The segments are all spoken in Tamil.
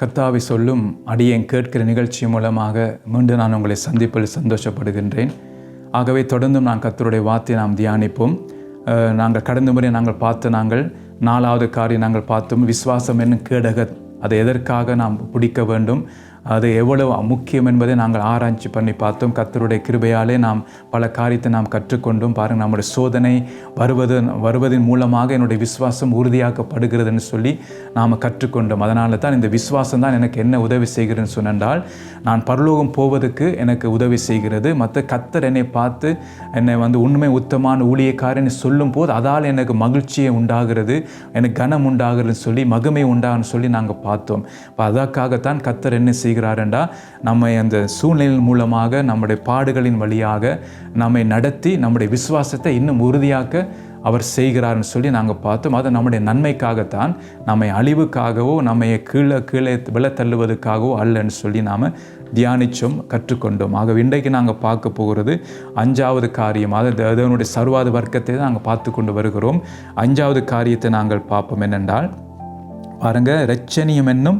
கர்த்தாவை சொல்லும் அடியேன் கேட்கிற நிகழ்ச்சி மூலமாக மீண்டும் நான் உங்களை சந்திப்பில் சந்தோஷப்படுகின்றேன். ஆகவே தொடர்ந்தும் நான் கத்தருடைய வார்த்தையை நாம் தியானிப்போம். நாங்கள் கடந்த முறை நாங்கள் பார்த்து நாங்கள் நாலாவது காரியம் நாங்கள் பார்த்தோம். விசுவாசம் என்னும் கேடக அதை எதற்காக நாம் பிடிக்க வேண்டும்? அது எவ்வளவு முக்கியம் என்பதை நாங்கள் ஆராய்ச்சி பண்ணி பார்த்தோம். கத்தருடைய கிருபையாலே நாம் பல காரியத்தை நாம் கற்றுக்கொண்டோம். பாருங்கள் நம்முடைய சோதனை வருவது வருவதன் மூலமாக என்னுடைய விசுவாசம் உறுதியாக்கப்படுகிறதுன்னு சொல்லி நாம் கற்றுக்கொண்டோம். அதனால தான் இந்த விசுவாசம் தான் எனக்கு என்ன உதவி செய்கிறதுன்னு சொன்னால் நான் பரலோகம் போவதற்கு எனக்கு உதவி செய்கிறது. மற்ற கத்தர் என்னை பார்த்து என்னை வந்து உண்மை உத்தமான ஊழியக்காரன் சொல்லும் போது அதால் எனக்கு மகிழ்ச்சியை உண்டாகிறது எனக்கு கனம் உண்டாகிறதுன்னு சொல்லி மகிமை உண்டாகுன்னு சொல்லி நாங்கள் பார்த்தோம். இப்போ அதற்காகத்தான் கத்தர் என்ன செய்கிறாருண்டா? நம்மை அந்த சூழ்நிலை மூலமாக நம்முடைய பாடுகளின் வழியாக நம்மை நடத்தி நம்முடைய விசுவாசத்தை இன்னும் உறுதியாக்க அவர் செய்கிறார்னு சொல்லி நாங்கள் பார்த்தோம். அது நம்முடைய நன்மைக்காகத்தான் நம்மை அழிவுக்காகவோ நம்மை கீழே கீழே விழ தள்ளுவதற்காகவோ அல்லன்னு சொல்லி நாம் தியானித்தோம் கற்றுக்கொண்டோம். ஆகவே இன்றைக்கு நாங்கள் பார்க்க போகிறது அஞ்சாவது காரியம். அதாவது அதனுடைய சர்வாத வர்க்கத்தை தான் நாங்கள் பார்த்து கொண்டு வருகிறோம். அஞ்சாவது காரியத்தை நாங்கள் பார்ப்போம் என்னென்றால் பாருங்க ரச்சனியம் என்னும்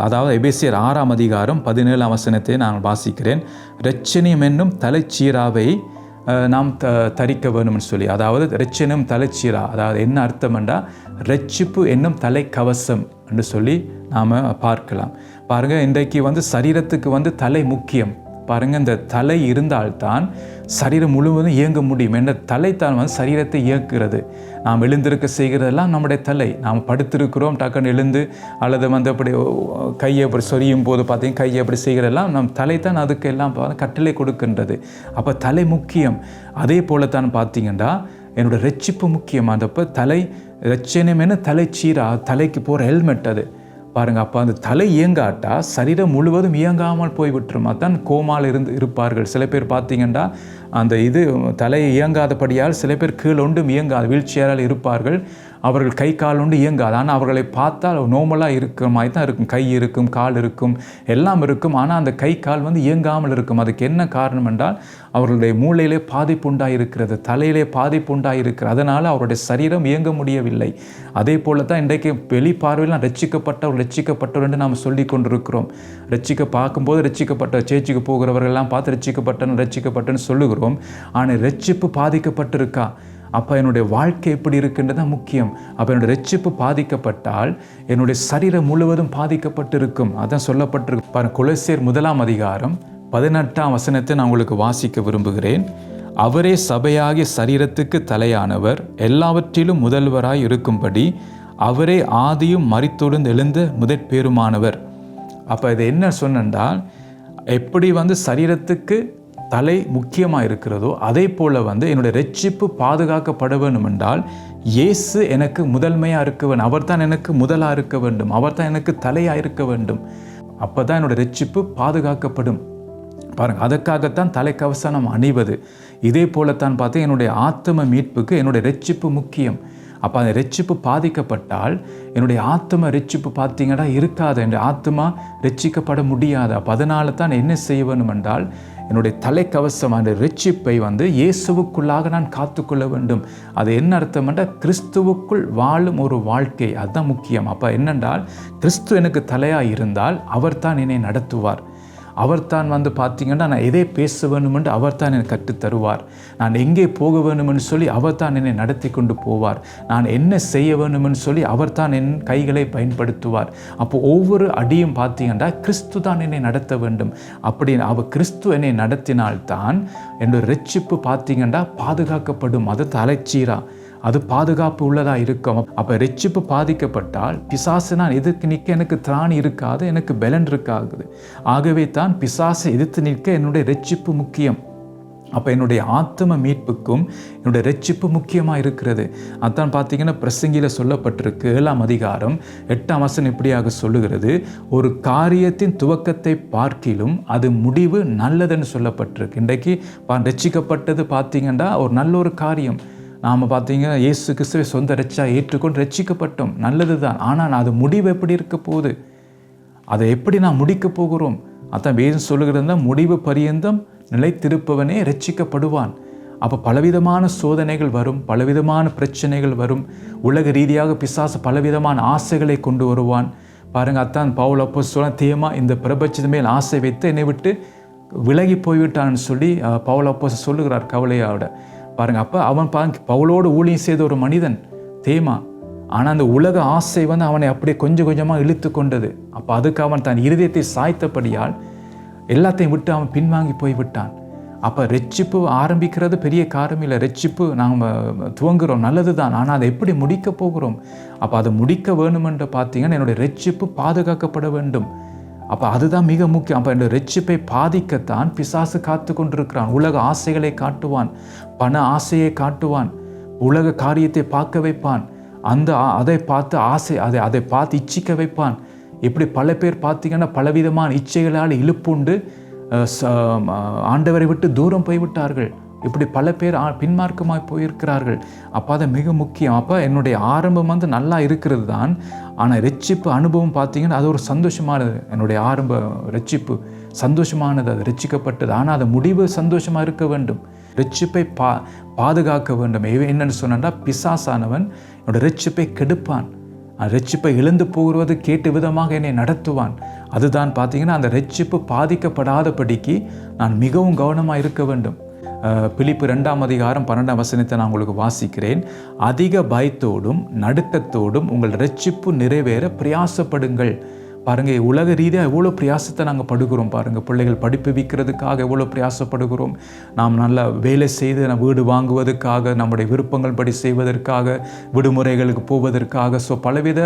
அதாவது எபேசியர் ஆறாம் அதிகாரம் பதினேழாம் வசனத்தை நான் வாசிக்கிறேன். இரட்சணியம் என்னும் தலைச்சீராவை நாம் த தரிக்க வேணும்னு சொல்லி. அதாவது ரச்சனும் தலைச்சீரா. அதாவது என்ன அர்த்தம் ரட்சிப்பு என்னும் தலைக்கவசம் என்று சொல்லி நாம் பார்க்கலாம். பாருங்கள் இன்றைக்கு வந்து சரீரத்துக்கு வந்து தலை முக்கியம். பாருங்க இந்த தலை இருந்தால்தான் சரீரம் முழுவதும் இயங்க முடியும் என்ற தலைத்தான் வந்து சரீரத்தை இயக்குகிறது. நாம் எழுந்திருக்க செய்கிறதெல்லாம் நம்முடைய தலை. நாம் படுத்திருக்கிறோம் டக்குன்னு எழுந்து அல்லது வந்து அப்படி கையை அப்படி சொரியும் போது பார்த்தீங்கன்னா கையை அப்படி செய்கிறதெல்லாம் நம் தலை தான் அதுக்கு எல்லாம் கட்டளை கொடுக்கின்றது. அப்போ தலை முக்கியம். அதே போலத்தான் பார்த்தீங்கன்னா என்னோடய ரட்சிப்பு முக்கியம். அந்தப்போ தலை ரட்சணம் என்ன சீரா தலைக்கு போகிற ஹெல்மெட் அது. பாருங்க அப்போ அந்த தலை இயங்காட்டா சரீரம் முழுவதும் இயங்காமல் போய்விட்டுரும்? அதான் கோமால் இருந்து இருப்பார்கள். சில பேர் பார்த்தீங்கன்னா அந்த இது தலையை இயங்காதபடியால் சில பேர் கீழொண்டும் இயங்காது வீல் சேரால் இருப்பார்கள். அவர்கள் கை கால் ஒன்று இயங்காது. ஆனால் அவர்களை பார்த்தால் நோமலாக இருக்கிற மாதிரி தான் இருக்கும். கை இருக்கும் கால் இருக்கும் எல்லாம் இருக்கும். ஆனால் அந்த கை கால் வந்து இயங்காமல் இருக்கும். அதுக்கு என்ன காரணம் என்றால் அவர்களுடைய மூளையிலே பாதிப்பு உண்டாயிருக்கிறது தலையிலே பாதிப்பு உண்டாயிருக்கிறது. அதனால் அவருடைய சரீரம் இயங்க முடியவில்லை. அதே போல தான் இன்றைக்கு வெளி பார்வையில் ரட்சிக்கப்பட்டவர் ரட்சிக்கப்பட்டவர் என்று நாம் சொல்லி கொண்டிருக்கிறோம். ரட்சிக்க பார்க்கும்போது ரட்சிக்கப்பட்ட சேச்சிக்கு போகிறவர்கள்லாம் பார்த்து ரட்சிக்கப்பட்டன்னு ரட்சிக்கப்பட்டன்னு சொல்லுகிறோம். ஆனால் ரட்சிப்பு பாதிக்கப்பட்டிருக்கா? அப்போ என்னுடைய வாழ்க்கை எப்படி இருக்குன்றது முக்கியம். அப்போ என்னுடைய ரட்சிப்பு பாதிக்கப்பட்டால் என்னுடைய சரீரம் முழுவதும் பாதிக்கப்பட்டிருக்கும். அதான் சொல்லப்பட்டிருக்கு. பாருங்க குலசேர் முதலாம் அதிகாரம் பதினெட்டாம் வசனத்தை நான் உங்களுக்கு வாசிக்க விரும்புகிறேன். அவரே சபையாகிய சரீரத்துக்கு தலையானவர் எல்லாவற்றிலும் முதல்வராய் இருக்கும்படி அவரே ஆதியும் மறித்தொழுந்து எழுந்த முதற்பேருமானவர். அப்போ இது என்ன சொன்னால் எப்படி வந்து சரீரத்துக்கு தலை முக்கியமாக இருக்கிறதோ அதே போல் வந்து என்னுடைய ரட்சிப்பு பாதுகாக்கப்பட வேண்டும் என்றால் இயேசு எனக்கு முதன்மையாக இருக்க வேண்டும். அவர் தான் எனக்கு முதலாக இருக்க வேண்டும். அவர் தான் எனக்கு தலையாக இருக்க வேண்டும். அப்போ தான் என்னோட ரட்சிப்பு பாதுகாக்கப்படும். பாருங்கள் அதற்காகத்தான் தலைக்கவசம் நாம் அணிவது. இதே போலத்தான் பார்த்து என்னுடைய ஆத்ம மீட்புக்கு என்னுடைய ரட்சிப்பு முக்கியம். அப்போ அந்த ரட்சிப்பு பாதிக்கப்பட்டால் என்னுடைய ஆத்ம ரட்சிப்பு பார்த்தீங்கன்னா இருக்காது. என்னுடைய ஆத்மா ரட்சிக்கப்பட முடியாது. அப்போ அதனால தான் என்ன செய்ய வேணும் என்றால் என்னுடைய தலைக்கவசமான ரட்சிப்பை வந்து இயேசுவுக்குள்ளாக நான் காத்துக்கொள்ள வேண்டும். அது என்ன அர்த்தம் என்றால் கிறிஸ்துவுக்குள் வாழும் ஒரு வாழ்க்கை அதுதான் முக்கியம். அப்போ என்னென்றால் கிறிஸ்து எனக்கு தலையாக இருந்தால் அவர் தான் என்னை நடத்துவார். அவர்தான் வந்து பார்த்தீங்கன்னா நான் எதை பேச வேணுமென்று அவர்தான் எனக்கு கற்றுத்தருவார். நான் எங்கே போக வேணுமென்று சொல்லி அவர்தான் என்னை நடத்தி கொண்டு போவார். நான் என்ன செய்ய வேணுமென்று சொல்லி அவர்தான் என் கைகளை பயன்படுத்துவார். அப்போ ஒவ்வொரு அடியும் பார்த்தீங்கன்னா கிறிஸ்து தான் என்னை நடத்த வேண்டும். அப்படி அவர் கிறிஸ்து என்னை நடத்தினால்தான் என்னோட ரட்சிப்பு பார்த்தீங்கன்னா பாதுகாக்கப்படும். அது தலைச்சீரா அது பாதுகாப்பு உள்ளதா இருக்கும். அப்ப ரட்சிப்பு பாதிக்கப்பட்டால் பிசாசு நான் எதிர்த்து நிற்க எனக்கு திராணி இருக்காது எனக்கு பலன் இருக்காது. ஆகவே தான் பிசாசை எதிர்த்து நிற்க என்னுடைய ரட்சிப்பு முக்கியம். அப்போ என்னுடைய ஆத்ம மீட்புக்கும் என்னுடைய ரட்சிப்பு முக்கியமாக இருக்கிறது. அதான் பார்த்தீங்கன்னா பிரசங்கியில் சொல்லப்பட்டிருக்கு ஏழாம் அதிகாரம் எட்டாம் வசனம் இப்படியாக சொல்லுகிறது. ஒரு காரியத்தின் துவக்கத்தை பார்க்கிலும் அது முடிவு நல்லதுன்னு சொல்லப்பட்டிருக்கு. இன்றைக்கு ரட்சிக்கப்பட்டது பார்த்தீங்கன்னா ஒரு நல்ல ஒரு காரியம். நாம் பார்த்தீங்கன்னா இயேசு கிறிஸ்துவை சொந்த ரச்சா ஏற்றுக்கொண்டு ரட்சிக்கப்பட்டோம் நல்லது தான். ஆனால் அது முடிவு எப்படி இருக்க போகுது? அதை எப்படி நான் முடிக்க போகிறோம்? அதான் வேதம் சொல்லுகிறது முடிவு பரியந்தம் நிலைத்திருப்பவனே ரட்சிக்கப்படுவான் அப்போ பலவிதமான சோதனைகள் வரும் பலவிதமான பிரச்சனைகள் வரும். உலக ரீதியாக பிசாசு பலவிதமான ஆசைகளை கொண்டு வருவான். பாருங்க அத்தான் பவுல் அப்போ சொல்ல தேமா இந்த பிரபஞ்சத்து மேல் ஆசை வைத்து என்னை விட்டு விலகி போய்விட்டான்னு சொல்லி பவுல் அப்போ சொல்லுகிறார் கவலையோட. பாருங்க அப்போ அவன் பாருங்க பவுலோடு ஊழியம் செய்த ஒரு மனிதன் தேமா ஆனால் அந்த உலக ஆசை வந்து அவனை அப்படியே கொஞ்சம் கொஞ்சமாக இழுத்து கொண்டது. அப்போ அதுக்கு அவன் தன் இருதயத்தை சாய்த்தபடியால் எல்லாத்தையும் விட்டு அவன் பின்வாங்கி போய் விட்டான். அப்போ ரெச்சிப்பு ஆரம்பிக்கிறது பெரிய காரணம் இல்லை. ரெச்சிப்பு நாம் துவங்குகிறோம் நல்லது தான் ஆனால் அதை எப்படி முடிக்க போகிறோம்? அப்போ அதை முடிக்க வேணுமென்று பார்த்தீங்கன்னா என்னுடைய ரெச்சிப்பு பாதுகாக்கப்பட வேண்டும். அப்போ அதுதான் மிக முக்கியம். அப்போ இந்த ரெச்சிப்பை பாதிக்கத்தான் பிசாசு காத்து கொண்டிருக்கிறான். உலக ஆசைகளை காட்டுவான். பண ஆசையை காட்டுவான். உலக காரியத்தை பார்க்க வைப்பான். அந்த அதை பார்த்து ஆசை அதை அதை பார்த்து இச்சிக்க வைப்பான். இப்படி பல பேர் பார்த்தீங்கன்னா பலவிதமான இச்சைகளால் இழுப்புண்டு ச- ஆண்டவரை விட்டு தூரம் போய்விட்டார்கள். இப்படி பல பேர் ஆ- போயிருக்கிறார்கள். அப்போ அதை மிக முக்கியம். அப்போ என்னுடைய ஆரம்பம் வந்து நல்லா இருக்கிறது தான். ஆனால் ரெச்சிப்பு அனுபவம் பார்த்தீங்கன்னா அது ஒரு சந்தோஷமானது. என்னுடைய ஆரம்ப ரெச்சிப்பு சந்தோஷமானது அது ரட்சிக்கப்பட்டது. ஆனால் அது முடிவு சந்தோஷமாக இருக்க வேண்டும். ரெச்சிப்பை பா பாதுகாக்க வேண்டும். என்னென்னு சொன்னால் பிசாசானவன் என்னோட ரெச்சிப்பை கெடுப்பான். ரட்சிப்பை ரெச்சிப்பை இழந்து போகிறது கேட்டு விதமாக என்னை நடத்துவான். அதுதான் பார்த்தீங்கன்னா அந்த ரெச்சிப்பு பாதிக்கப்படாதபடிக்கு நான் மிகவும் கவனமாக இருக்க வேண்டும். பிலிப்பு ரெண்டாம் அதிகாரம் பன்னெண்டாம் வசனத்தை நான் உங்களுக்கு வாசிக்கிறேன். அதிக பயத்தோடும் நடுக்கத்தோடும் உங்கள் ரட்சிப்பு நிறைவேற பிரயாசப்படுங்கள். பாருங்கள் உலக ரீதியாக எவ்வளோ பிரயாசத்தை நாங்கள் படுகிறோம் பாருங்கள் பிள்ளைகள் படிப்பு விற்கிறதுக்காக எவ்வளோ பிரயாசப்படுகிறோம். நாம் நல்லா வேலை செய்து நம்ம வீடு வாங்குவதற்காக நம்முடைய விருப்பங்கள் படி செய்வதற்காக விடுமுறைகளுக்கு போவதற்காக ஸோ பலவித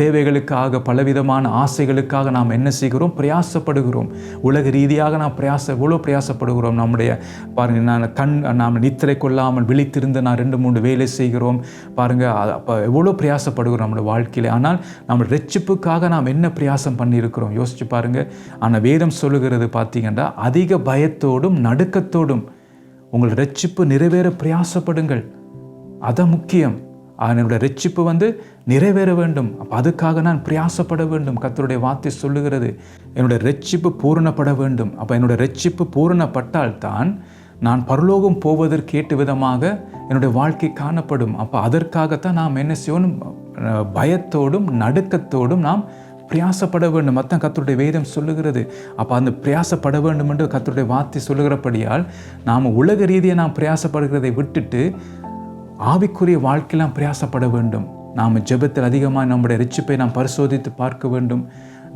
தேவைகளுக்காக பலவிதமான ஆசைகளுக்காக நாம் என்ன செய்கிறோம்? பிரயாசப்படுகிறோம். உலக ரீதியாக நாம் பிரயாச எவ்வளோ பிரயாசப்படுகிறோம்? நம்முடைய பாருங்கள் நான் கண் நாம் நித்திரை கொள்ளாமல் விழித்திருந்து நான் ரெண்டு மூணு வேலை செய்கிறோம். பாருங்கள் அப்போ எவ்வளோ பிரயாசப்படுகிறோம் நம்முடைய வாழ்க்கையில். ஆனால் நம்ம ரெச்சிப்புக்காக நாம் என்ன பிரயாசம் பண்ணியிருக்கிறோம். யோசிச்சு பாருங்க. ஆனால் வேதம் சொல்லுகிறது பார்த்தீங்கன்னா அதிக பயத்தோடும் நடுக்கத்தோடும் உங்கள் ரெச்சிப்பு நிறைவேற பிரயாசப்படுங்கள். அதான் முக்கியம். அதனுடைய என்னுடைய ரெச்சிப்பு வந்து நிறைவேற வேண்டும். அப்போ அதுக்காக நான் பிரயாசப்பட வேண்டும். கத்தருடைய வார்த்தை சொல்லுகிறது என்னுடைய ரெச்சிப்பு பூரணப்பட வேண்டும். அப்போ என்னுடைய ரெச்சிப்பு பூரணப்பட்டால் தான் நான் பரலோகம் போவதற்கு ஏற்ற விதமாக என்னுடைய வாழ்க்கை காணப்படும். அப்போ அதற்காகத்தான் நாம் என்ன செய்யணும்? பயத்தோடும் நடுக்கத்தோடும் நாம் பிரயாசப்பட வேண்டும். மற்ற கத்தருடைய வேதம் சொல்லுகிறது. அப்போ அந்த பிரயாசப்பட வேண்டும் என்று கத்தருடைய வார்த்தை சொல்லுகிறபடியால் நாம் உலக ரீதியாக நாம் பிரயாசப்படுகிறதை விட்டுட்டு ஆவிக்குரிய வாழ்க்கையெல்லாம் பிரயாசப்பட வேண்டும். நாம் ஜெபத்தில் அதிகமாக நம்முடைய ரிச்சிப்பை நாம் பரிசோதித்து பார்க்க வேண்டும்.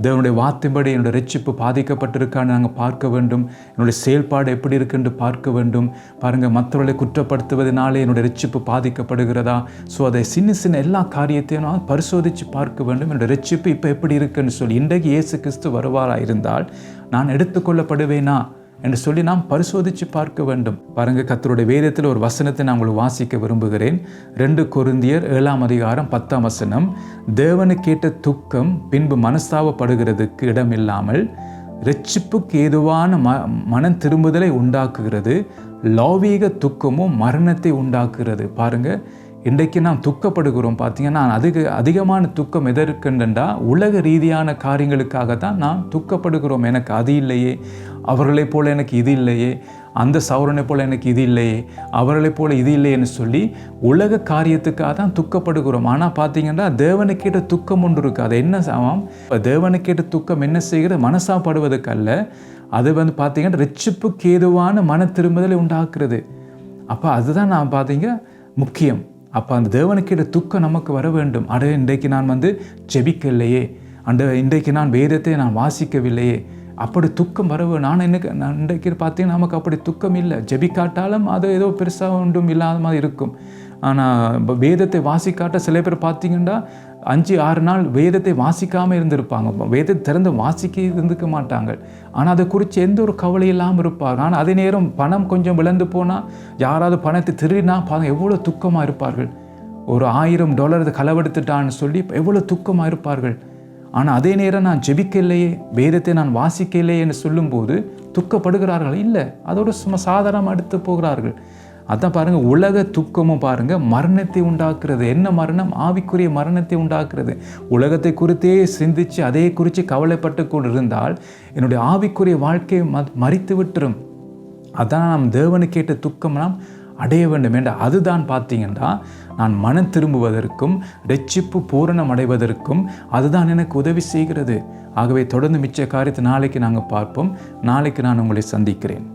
தேவனுடைய வார்த்தைப்படி என்னுடைய ரெச்சிப்பு பாதிக்கப்பட்டிருக்கான்னு நாங்கள் பார்க்க வேண்டும். என்னுடைய செயல்பாடு எப்படி இருக்குன்னு பார்க்க வேண்டும். பாருங்கள் மற்றவர்களை குற்றப்படுத்துவதனாலே என்னுடைய ரெச்சிப்பு பாதிக்கப்படுகிறதா? ஸோ அதை சின்ன சின்ன எல்லா காரியத்தையும் நான் பரிசோதித்து பார்க்க வேண்டும். என்னுடைய ரெச்சிப்பு இப்போ எப்படி இருக்குன்னு சொல்லி இன்றைக்கு இயேசு கிறிஸ்து வருவாராக இருந்தால் நான் எடுத்துக்கொள்ளப்படுவேனா? என்று சொல்லி நாம் பரிசோதித்து பார்க்க வேண்டும். பாருங்கள் கத்தருடைய வேதத்தில் ஒரு வசனத்தை நான் உங்களுக்கு வாசிக்க விரும்புகிறேன். ரெண்டு கொருந்தியர் ஏழாம் அதிகாரம் பத்தாம் வசனம். தேவனுக்கேற்ற துக்கம் பின்பு மனஸ்தாவப்படுகிறதுக்கு இடம் இல்லாமல் ரட்சிப்புக்கு ஏதுவான ம மனம் திரும்புதலை உண்டாக்குகிறது. லௌவீக துக்கமும் மரணத்தை உண்டாக்குகிறது. பாருங்கள் இன்றைக்கு நாம் துக்கப்படுகிறோம். பார்த்தீங்கன்னா அதுக்கு அதிகமான துக்கம் எதற்குண்டா உலக ரீதியான காரியங்களுக்காக தான் நாம் துக்கப்படுகிறோம். எனக்கு அது இல்லையே. அவர்களைப் போல எனக்கு இது இல்லையே. அந்த சௌரனை போல எனக்கு இது இல்லையே. அவர்களைப் போல இது இல்லையேன்னு சொல்லி உலக காரியத்துக்காக தான் துக்கப்படுகிறோம். ஆனால் பார்த்தீங்கன்னா தேவனுக்கேட்ட துக்கம் ஒன்று இருக்குது அது என்ன ஆமாம் இப்போ தேவனுக்கேட்ட துக்கம் என்ன செய்கிறது? மனசாப்படுவதற்கு அது வந்து பார்த்தீங்கன்னா ரெச்சிப்புக்கு ஏதுவான மன திரும்புதலை உண்டாக்குறது அப்போ அதுதான் நான் பார்த்தீங்க முக்கியம். அப்போ அந்த தேவனுக்கிட்ட துக்கம் நமக்கு வர வேண்டும். அட இன்றைக்கு நான் வந்து ஜெபிக்கலையே. அந்த இன்றைக்கு நான் வேதத்தை நான் வாசிக்கவில்லையே. அப்படி துக்கம் வரவு நான் எனக்கு நான் இன்றைக்கு பார்த்தீங்கன்னா நமக்கு அப்படி துக்கம் இல்லை. ஜெபிக்காட்டாலும் அது ஏதோ பெருசாக ஒன்றும் இல்லாத மாதிரி இருக்கும். ஆனால் வேதத்தை வாசிக்காட்ட சில பேர் பார்த்தீங்கன்னா அஞ்சு ஆறு நாள் வேதத்தை வாசிக்காமல் இருந்திருப்பாங்க. வேதத்தை திறந்து வாசிக்க இருந்துக்க மாட்டாங்க. ஆனால் அதை குறித்து எந்த ஒரு கவலை இல்லாமல் இருப்பாங்க. ஆனால் அதே நேரம் பணம் கொஞ்சம் விளந்து போனால் யாராவது பணத்தை திருடினா பாருங்க எவ்வளோ துக்கமாக இருப்பார்கள். ஒரு ஆயிரம் டாலர் களவெடுத்துட்டான்னு சொல்லி எவ்வளோ துக்கமாக இருப்பார்கள். ஆனால் அதே நேரம் நான் ஜெபிக்கலையே வேதத்தை நான் வாசிக்கலையேன்னு சொல்லும்போது துக்கப்படுகிறார்கள்? இல்லை. அதோடு சும்மா சாதாரணமாக எடுத்து போகிறார்கள். அதான் பாருங்கள் உலக துக்கமும் பாருங்கள் மரணத்தை உண்டாக்குறது. என்ன மரணம்? ஆவிக்குரிய மரணத்தை உண்டாக்குறது. உலகத்தை குறித்தே சிந்தித்து அதே குறித்து கவலைப்பட்டு கொண்டு இருந்தால் என்னுடைய ஆவிக்குரிய வாழ்க்கையை ம மறித்து விட்டுரும். அதான் நாம் தேவனு கேட்ட துக்கம் நாம் அடைய வேண்டும் என்ற அதுதான் பார்த்தீங்கன்னா நான் மனம் திரும்புவதற்கும் ரட்சிப்பு பூரணம் அடைவதற்கும் அதுதான் எனக்கு உதவி செய்கிறது. ஆகவே தொடர்ந்து மிச்ச காரியத்தை நாளைக்கு நாங்கள் பார்ப்போம். நாளைக்கு நான் உங்களை சந்திக்கிறேன்.